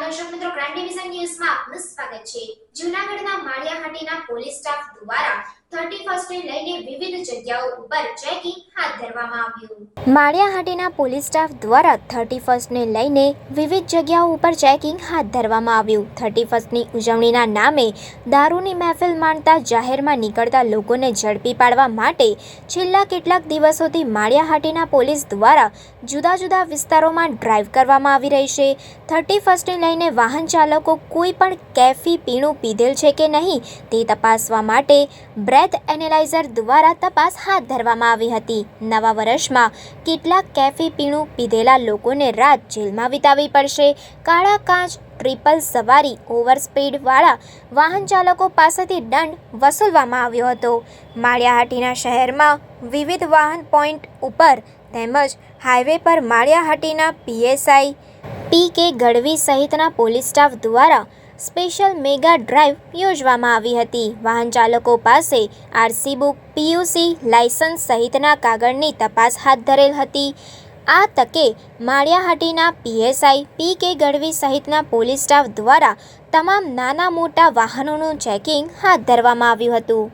દર્શક મિત્રો crime division ન્યૂઝમાં આપનું સ્વાગત છે. જૂનાગઢના માળિયાહાટીના પોલીસ સ્ટાફ દ્વારા થર્ટી ને લઈને વિવિધ જગ્યાઓ ઉપર ચેકિંગ માળિયાહાટીના પોલીસ સ્ટાફ દ્વારા થર્ટી ફર્સ્ટને લઈને વિવિધ જગ્યાઓ ઉપર ચેકિંગ હાથ ધરવામાં આવ્યું. થર્ટી ફર્સ્ટની ઉજવણીના નામે દારૂની મહેફિલ માણતા જાહેરમાં નીકળતા લોકોને ઝડપી પાડવા માટે છેલ્લા કેટલાક દિવસોથી માળિયાહાટીના પોલીસ દ્વારા જુદા જુદા વિસ્તારોમાં ડ્રાઈવ કરવામાં આવી રહી છે. થર્ટી ફર્સ્ટને લઈને વાહન ચાલકો કોઈ પણ કેફી પીણું પીધેલ છે કે નહીં તે તપાસવા માટે બ્રેથ એનેલાઇઝર દ્વારા તપાસ હાથ ધરવામાં આવી હતી. નવા વર્ષમાં કેટલાક કેફી પીણું પીધેલા લોકોને રાત જેલમાં વિતાવવી પડશે. કાળા કાચ, ટ્રિપલ સવારી ઓવર સ્પીડવાળા વાહન ચાલકો પાસેથી દંડ વસૂલવામાં આવ્યો હતો. માળિયાહાટીના શહેરમાં વિવિધ વાહન પોઈન્ટ ઉપર તેમજ હાઈવે પર માળિયાહાટીના પીએસઆઈ પી કે ગઢવી સહિતના પોલીસ સ્ટાફ દ્વારા સ્પેશિયલ મેગા ડ્રાઈવ યોજવામાં આવી હતી. વાહન ચાલકો પાસે આરસી બુક, પીયુસી, લાયસન્સ સહિતના કાગળની તપાસ હાથ ધરેલ હતી. આ તકે માળિયાહાટીના પીએસઆઈ પી કે ગઢવી સહિતના પોલીસ સ્ટાફ દ્વારા તમામ નાના મોટા વાહનોનું ચેકિંગ હાથ ધરવામાં આવ્યું હતું.